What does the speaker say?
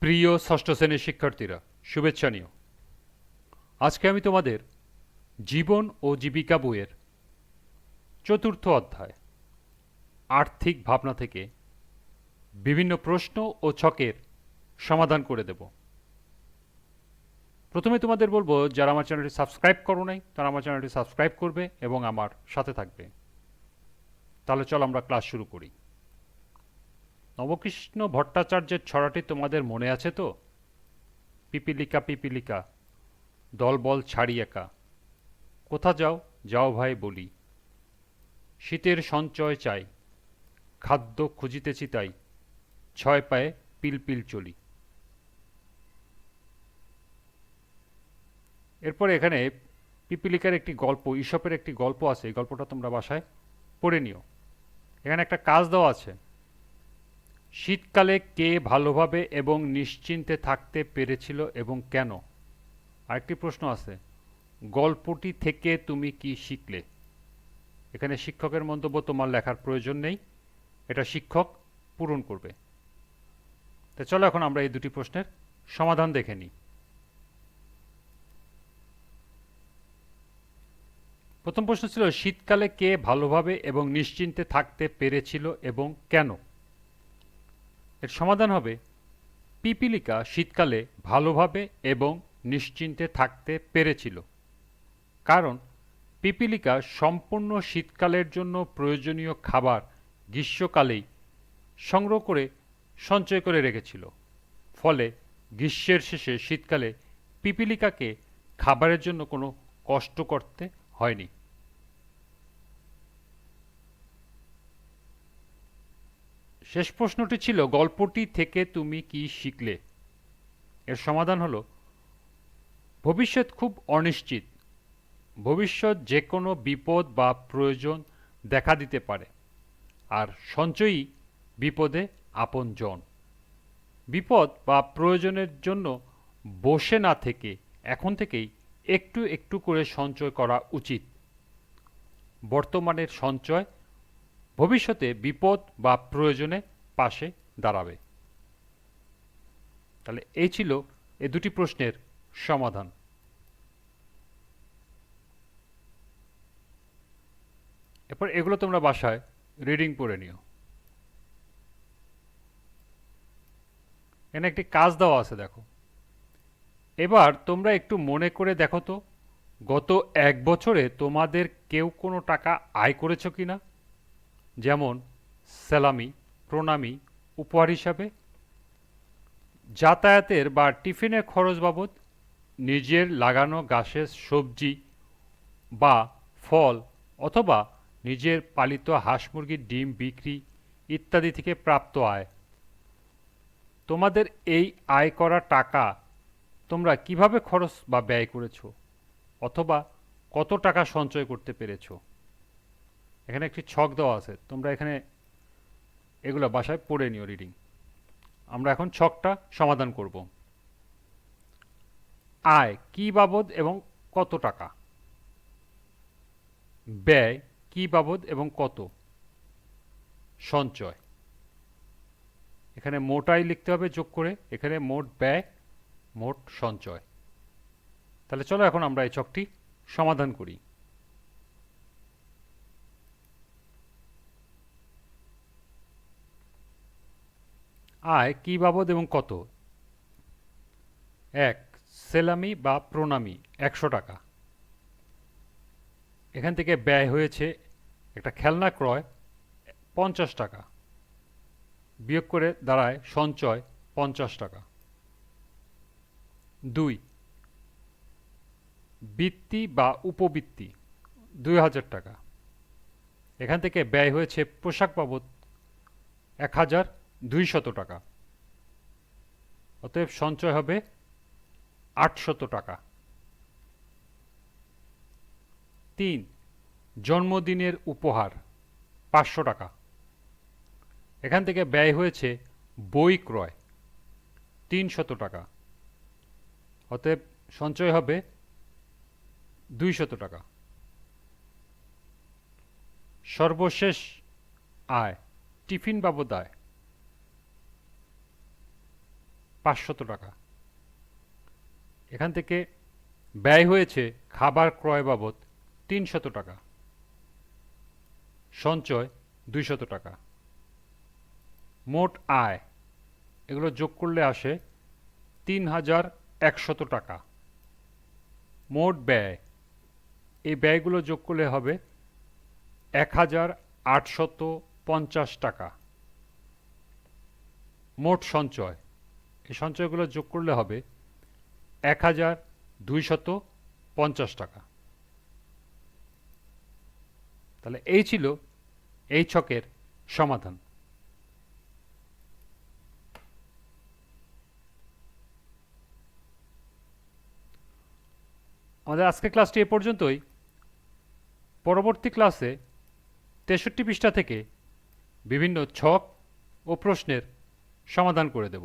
প্রিয় ষষ্ঠ শ্রেণির শিক্ষার্থীরা, শুভেচ্ছা নিও। আজকে আমি তোমাদের জীবন ও জীবিকা বইয়ের চতুর্থ অধ্যায়, আর্থিক ভাবনা থেকে বিভিন্ন প্রশ্ন ও ছকের সমাধান করে দেব। প্রথমে তোমাদের বলব, যারা আমার চ্যানেলটি সাবস্ক্রাইব করো নাই, তারা আমার চ্যানেলটি সাবস্ক্রাইব করবে এবং আমার সাথে থাকবে। তাহলে চল আমরা ক্লাস শুরু করি। নবকৃষ্ণ ভট্টাচার্যের ছড়াটি তোমাদের মনে আছে তো? পিপিলিকা পিপিলিকা, দল বল ছাড়ি একা। কোথা যাও? যাও ভাই বলি। শীতের সঞ্চয় চাই, খাদ্য খুঁজিতেছি তাই, ছয় পায়ে পিলপিল চলি। এরপর এখানে পিপিলিকার একটি গল্প ঈশপের একটি গল্প আছে, এই গল্পটা তোমরা বাসায় পড়ে নিও। এখানে একটা কাজ দেওয়া আছে। শীতকালে কে ভালোভাবে এবং নিশ্চিন্তে থাকতে পেরেছিল এবং কেন? আরেকটি প্রশ্ন আছে। গল্পটি থেকে তুমি কি শিখলে? এখানে শিক্ষকের মন্তব্য তোমার লেখার প্রয়োজন নেই। এটা শিক্ষক পূরণ করবে। তো চলো এখন আমরা এই দুটি প্রশ্নের সমাধান দেখে নিই। প্রথম প্রশ্ন ছিল, শীতকালে কে ভালোভাবে এবং নিশ্চিন্তে থাকতে পেরেছিল এবং কেন? এর সমাধান হবে। পিপিলিকা শীতকালে ভালোভাবে এবং নিশ্চিন্তে থাকতে পেরেছিল। কারণ পিপিলিকা সম্পূর্ণ শীতকালের জন্য প্রয়োজনীয় খাবার গ্রীষ্মকালেই সংগ্রহ করে সঞ্চয় করে রেখেছিল। ফলে গ্রীষ্মের শেষে শীতকালে পিপিলিকাকে খাবারের জন্য কোনো কষ্ট করতে হয়নি। শেষ প্রশ্নটি ছিল, গল্পটি থেকে তুমি কি শিখলে? এর সমাধান হলো, ভবিষ্যৎ খুব অনিশ্চিত। ভবিষ্যৎ যে কোনো বিপদ বা প্রয়োজন দেখা দিতে পারে, আর সঞ্চয়ই বিপদে আপনজন। বিপদ বা প্রয়োজনের জন্য বসে না থেকে, এখন থেকেই একটু একটু করে সঞ্চয় করা উচিত। বর্তমানের সঞ্চয় ভবিষ্যতে বিপদ বা প্রয়োজনে পাশে দাঁড়াবে। তাহলে এই ছিল এ দুটি প্রশ্নের সমাধান। এরপর এগুলো তোমরা বাসায় রিডিং পড়ে নিও। এখানে একটি কাজ দেওয়া আছে, দেখো। এবার তোমরা একটু মনে করে দেখো তো, গত এক বছরে তোমাদের কেউ কোনো টাকা আয় করেছ কি না যেমন স্যালামি প্রণামী, উপহার হিসাবে, যাতায়াতের বা টিফিনের খরচ বাবদ নিজের লাগানো গাছের সবজি বা ফল অথবা নিজের পালিত হাঁস মুরগির ডিম বিক্রি ইত্যাদি থেকে প্রাপ্ত আয়। তোমাদের এই আয় করা টাকা তোমরা কীভাবে খরচ বা ব্যয় করেছ? অথবা কত টাকা সঞ্চয় করতে পেরেছ? এখানে একটি ছক দেওয়া আছে। তোমরা এখানে এগুলো বাসায় পড়ে নিও রিডিং আমরা এখন ছকটা সমাধান করব। আয় কি বাবদ এবং কত টাকা? ব্যয় কি বাবদ এবং কত? সঞ্চয়। এখানে মোটাই লিখতে হবে যোগ করে। এখানে মোট ব্যয়, মোট সঞ্চয়। তাহলে চলো এখন আমরা এই ছকটি সমাধান করি। আয় কি বাবদ এবং কত? এক, সেলামি বা প্রণামী, একশো টাকা। এখান থেকে ব্যয় হয়েছে একটা খেলনা ক্রয় পঞ্চাশ টাকা। বিয়োগ করে দাঁড়ায় সঞ্চয় পঞ্চাশ টাকা। দুই, বৃত্তি বা উপবৃত্তি, দুই হাজার টাকা। এখান থেকে ব্যয় হয়েছে পোশাক বাবদ এক হাজার দুইশত টাকা। অতএব সঞ্চয় হবে আটশত টাকা। তিন, জন্মদিনের উপহার পাঁচশো টাকা। এখান থেকে ব্যয় হয়েছে বই ক্রয় তিনশত টাকা। অতএব সঞ্চয় হবে দুইশত টাকা। সর্বশেষ আয়, টিফিন বাবদ আয়। পাঁচশত টাকা। এখান থেকে ব্যয় হয়েছে খাবার ক্রয় বাবদ তিনশত টাকা। সঞ্চয় দুইশত টাকা। মোট আয়, এগুলো যোগ করলে আসে তিন হাজার একশত টাকা। মোট ব্যয়, এই ব্যয়গুলো যোগ করলে হবে এক হাজার আটশত পঞ্চাশ টাকা। মোট সঞ্চয় এই সঞ্চয়গুলো যোগ করলে হবে এক হাজার দুইশত পঞ্চাশ টাকা। তাহলে এই ছিল এই ছকের সমাধান। আমাদের আজকের ক্লাসটি এ পর্যন্তই। পরবর্তী ক্লাসে তেষট্টি পৃষ্ঠা থেকে বিভিন্ন ছক ও প্রশ্নের সমাধান করে দেব।